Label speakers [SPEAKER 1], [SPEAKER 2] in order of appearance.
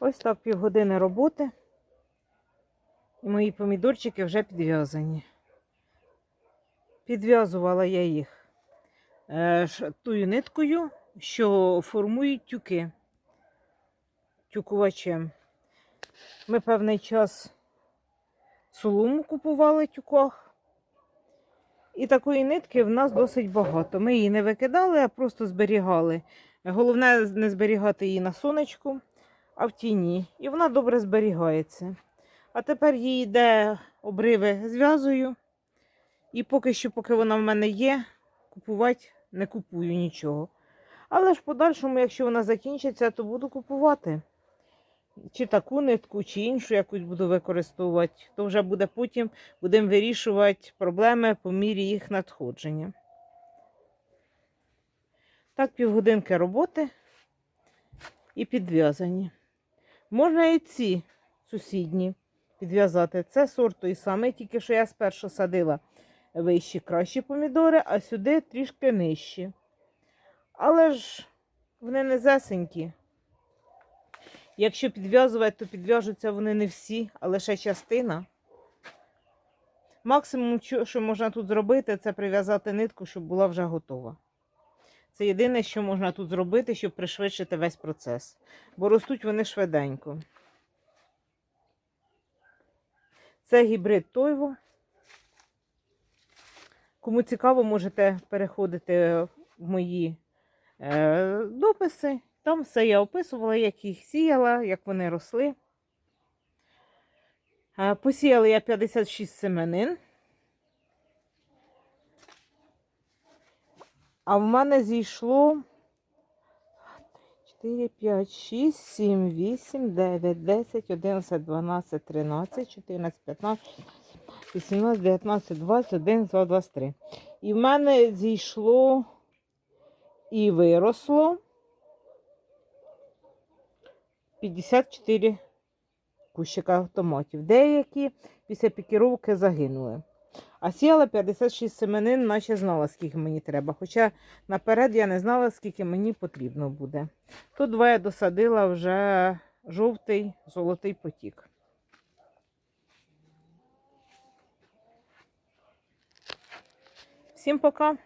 [SPEAKER 1] Ось так півгодини роботи. І мої помідорчики вже підв'язані. Підв'язувала я їх е, тою ниткою, що формують тюки тюкувачем. Ми певний час солому купували в тюках. І такої нитки в нас досить багато. Ми її не викидали, а просто зберігали. Головне не зберігати її на сонечку, а в тіні. І вона добре зберігається. А тепер їй йде обриви зв'язую. І поки що, поки вона в мене є, купувати не купую нічого. Але ж в подальшому, якщо вона закінчиться, то буду купувати. Чи таку нитку, чи іншу якусь буду використовувати. То вже буде потім будемо вирішувати проблеми по мірі їх надходження. Так, півгодинки роботи і підв'язані. Можна і ці сусідні підв'язати. Це сорт той самий, тільки що я спершу садила вищі кращі помідори, а сюди трішки нижчі. Але ж вони не зесенькі. Якщо підв'язувати, то підв'яжуться вони не всі, а лише частина. Максимум, що можна тут зробити, це прив'язати нитку, щоб була вже готова. Це єдине, що можна тут зробити, щоб пришвидшити весь процес. Бо ростуть вони швиденько. Це гібрид Тойво. Кому цікаво, можете переходити в мої е, дописи. Там все я описувала, як їх сіяла, як вони росли. Е, Посіяла я 56 семенин. А в мене зійшло 4, 5, 6, 7, 8, 9, 10, 11, 12, 13, 14, 15, 18, 19, 20, 21, 22, 23. І в мене зійшло і виросло 54 кущика томатів. Деякі після пікіровки загинули. А сіяла 56 семенин, наче знала, скільки мені треба. Хоча наперед я не знала, скільки мені потрібно буде. Тут два я досадила вже жовтий золотий потік. Всім пока!